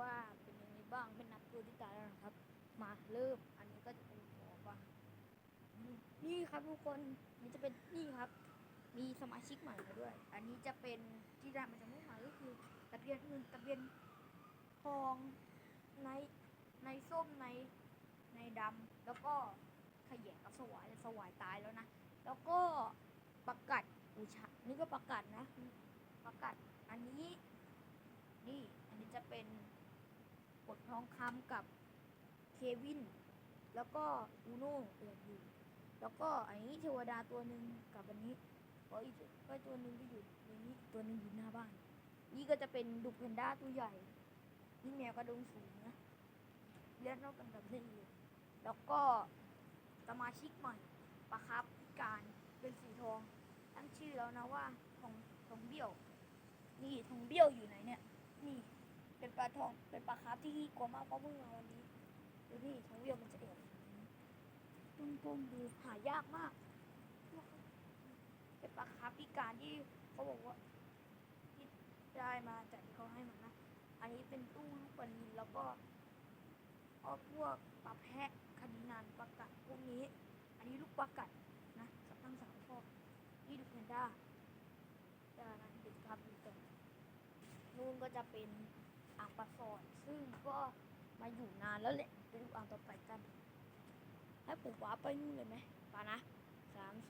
ว่าเป็นยังไงบ้างเป็นนับตัวที่ตายแล้วนะครับ มาเริ่ม อันนี้ก็จะเป็นหัวว่านี่ครับทุกคนนี่จะเป็นนี่ครับ มีสมาชิกใหม่มาด้วย อันนี้จะเป็นที่ได้มาจากมื่อวานก็คือตะเพียนเงินตะเพียนทองในในส้มในในดำแล้วก็ขยะกับสวายสวายตายแล้วนะ แล้วก็ประกัดอุชะนี่ก็ประกัดนะ ประกัดอันนี้ นี่ อันนี้จะเป็น กดทองคำกับเควิน แล้วก็อูโน่เอออยู่ แล้วก็อันนี้เทวดาตัวหนึ่งกับอันนี้ก็อีกก็ตัวหนึ่งก็อยู่ในนี้ตัวหนึ่งอยู่หน้าบ้าน นี่ก็จะเป็นดุกเพนด้าตัวใหญ่ นี่แมวกระดงสูงนะเลี้ยงนอกกันกับนี่แล้วก็สมาชิกใหม่ปลาครับการเป็นสีทองตั้งชื่อแล้วนะว่าทองทองเบี้ยว นี่ทองเบี้ยวอยู่ไหนเนี่ย นี่ เป็นปลาทอง เป็นปลาคาร์ฟที่กลัวมากเพราะเพิ่งมาวันนี้ดูนี่ทองเบี้ยวมันจะเอ็นปุ้มปุ้มดูหายากมาก เป็นปลาคาร์ฟพิการที่เขาบอกว่าที่ได้มาจากที่เขาให้มานะ อันนี้เป็นตู้ลูกปลนินแล้วก็เอาพวกปลาแพะคดีนานปลากัดพวกนี้ อันนี้ลูกปลากัดนะสักตั้งสามข้อนี่ดูแพนด้าจานั้นเด็กครับดูกันนู่นก็จะเป็น อ่างปลาสอดซึ่งก็มาอยู่นานแล้วแหละไปดูอ่างต่อไปกัน ให้ผมว้าไปนู่นเลยไหมปานะสามส